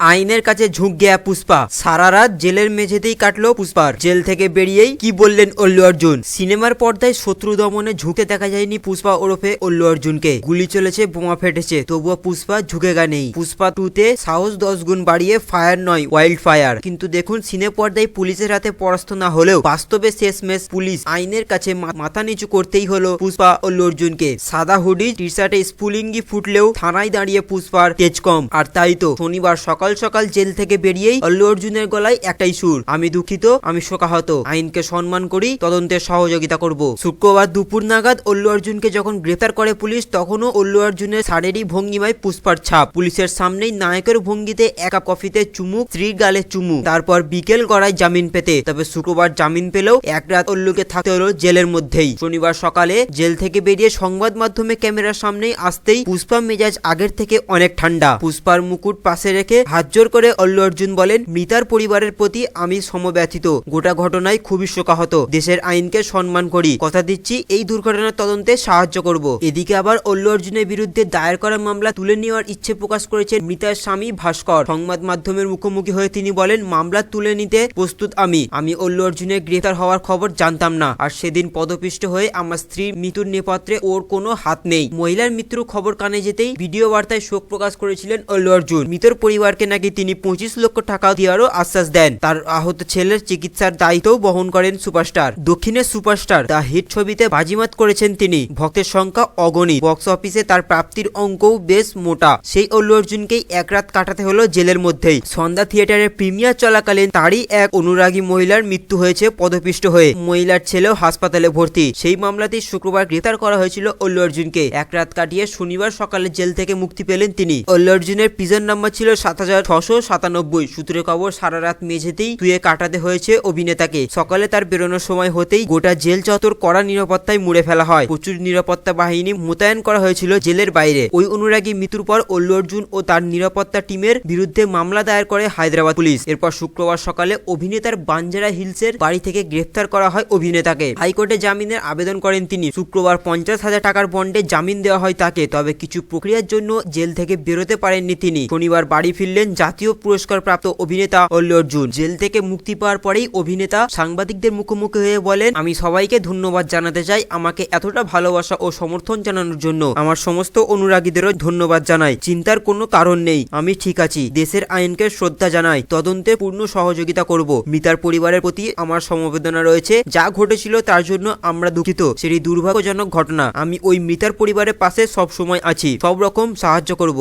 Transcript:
আইনের কাছে ঝুঁক গেয়া পুষ্পা। সারা রাত জেলের মেঝেতেই কাটলো পুষ্পার। জেল থেকে বেরিয়েই কি বললেন অল্লু অর্জুন? সিনেমার পর্দায় শত্রু দমনে ঝুঁকে দেখা যায়নি পুষ্পা ওরফে অল্লু অর্জুনকে। গুলি চলেছে, বোমা ফেটেছে, তবুও পুষ্পা ঝুঁকে গা নেই। পুষ্পা টুতে সাহস দশ গুণ বাড়িয়ে ফায়ার নয়, ওয়াইল্ড ফায়ার। কিন্তু দেখুন, সিনে পর্দায় পুলিশের হাতে পরাস্ত না হলেও বাস্তবে শেষমেশ পুলিশ আইনের কাছে মাথা নিচু করতেই হলো পুষ্পা অল্লু অর্জুনকে। সাদা হুডি টি শার্টে স্পুলিঙ্গি ফুটলেও থানায় দাঁড়িয়ে পুষ্পার তেজ কম। আর তাই তো শনিবার সকাল সকাল সকাল জেল থেকে বেরিয়েই অল্লু অর্জুনের গলায় একটাই সুর, আমি দুঃখিত, আমি শোকাহত। আইনকে সম্মান করি তদন্তের সহযোগিতা করব। শুক্রবার দুপুর নাগাদ অল্লু অর্জুনকে যখন গ্রেফতার করে পুলিশ, তখনও অল্লু অর্জুনের শারীরিক ভঙ্গিমায় পুষ্পার ছাপ। পুলিশের সামনেই নায়কের ভঙ্গিতে একা কফিতে চুমুক, স্ত্রীর গালে চুমু তারপর বিকেল গড়ায় জামিন পেতে। তবে শুক্রবার জামিন পেলেও এক রাত অল্লুকে থাকতে হলো জেলের মধ্যেই। শনিবার সকালে জেল থেকে বেরিয়ে সংবাদ মাধ্যমে ক্যামেরার সামনেই আসতেই পুষ্পা মেজাজ আগের থেকে অনেক ঠান্ডা। পুষ্পার মুকুট পাশে রেখে হাত জোর করে অল্লু অর্জুন বলেন, মৃতার পরিবারের প্রতি আমি সমব্যথিত। গোটা ঘটনায় খুবই শোকাহত। দেশের আইনকে সম্মান করি। কথা দিচ্ছি, এই দুর্ঘটনার তদন্তে সাহায্য করব। এদিকে আবার অল্লু অর্জুনের বিরুদ্ধে দায়ের করা মামলা তুলে নেওয়ার ইচ্ছে প্রকাশ করেছেন মৃতার স্বামী ভাস্কর। সংবাদ মাধ্যমের মুখোমুখি হয়ে তিনি বলেন, মামলা তুলে নিতে প্রস্তুত আমি। আমি অল্লু অর্জুনের গ্রেফতার হওয়ার খবর জানতাম না। আর সেদিন পদপিষ্ট হয়ে আমার স্ত্রীর মৃত্যুর নেপথ্যে ওর কোনো হাত নেই। মহিলার মৃত্যুর খবর কানে যেতেই ভিডিও বার্তায় শোক প্রকাশ করেছিলেন অল্লু অর্জুন। মৃতর পরিবারকে নাকি তিনি পঁচিশ লক্ষ টাকা দেওয়ারও আশ্বাস দেন। তার আহত ছেলের চিকিৎসার দায়িত্বও বহন করেন সুপারস্টার। দক্ষিণের সুপারস্টার দ্য হিট ছবিতে বাজিমাত করেছেন তিনি। ভক্তের সংখ্যা অগণিত। বক্স অফিসে তার প্রাপ্তির অঙ্কও বেশ মোটা। সেই অল্লু অর্জুনকেই এক রাত কাটাতে হলো জেলের মধ্যেই। সন্ধ্যা থিয়েটারের প্রিমিয়ার চলাকালীন তারই এক অনুরাগী মহিলার মৃত্যু হয়েছে পদপিষ্ট হয়ে। মহিলার ছেলেও হাসপাতালে ভর্তি। সেই মামলাতেই শুক্রবার গ্রেফতার করা হয়েছিল অল্লু অর্জুনকে। এক রাত কাটিয়ে শনিবার সকালে জেল থেকে মুক্তি পেলেন তিনি। অল্লু অর্জুনের প্রিজন নাম্বার ছিল সাত হাজার হাজার ছশো সাতানব্বই। সূত্রে খবর সারা রাত মেঝেতেই তুয়ে কাটাতে হয়েছে অভিনেতাকে। সকালে তার বেরোনোর সময় হতেই গোটা জেল চত্বর কড়া নিরাপত্তায় মুড়ে ফেলা হয়। প্রচুর নিরাপত্তা বাহিনী মোতায়েন করা হয়েছিল জেলের বাইরে। ওই অনুরাগী মৃত্যুর পর অল্লু অর্জুন ও তার নিরাপত্তা টিমের বিরুদ্ধে মামলা দায়ের করে হায়দ্রাবাদ পুলিশ। এরপর শুক্রবার সকালে অভিনেতার বাঞ্জারা হিলসের বাড়ি থেকে গ্রেফতার করা হয় অভিনেতাকে। হাইকোর্টে জামিনের আবেদন করেন তিনি। শুক্রবার পঞ্চাশ হাজার টাকার বন্ডে জামিন দেওয়া হয় তাকে, তবে কিছু প্রক্রিয়ার জন্য জেল থেকে বেরোতে পারেননি তিনি। শনিবার বাড়ি ফিরলেন জাতীয় পুরস্কার প্রাপ্ত অভিনেতা অল্লু অর্জুন। জেল থেকে মুক্তি পাওয়ার পরেই অভিনেতা সাংবাদিকদের মুখোমুখি হয়ে বলেন, আমি সবাইকে ধন্যবাদ জানাতে চাই। আমাকে এতটা ভালোবাসা ও সমর্থন জানানোর জন্য আমার সমস্ত অনুরাগীদেরও ধন্যবাদ জানাই। চিন্তার কোনো কারণ নেই। আমি ঠিক আছি। দেশের আইনকে শ্রদ্ধা জানাই। তদন্তে পূর্ণ সহযোগিতা করব। মিতার পরিবারের প্রতি আমার সমবেদনা রয়েছে। যা ঘটেছিল তার জন্য আমরা দুঃখিত। সেটি দুর্ভাগ্যজনক ঘটনা। আমি ওই মিতার পরিবারের পাশে সব সময় আছি। সব রকম সাহায্য করব।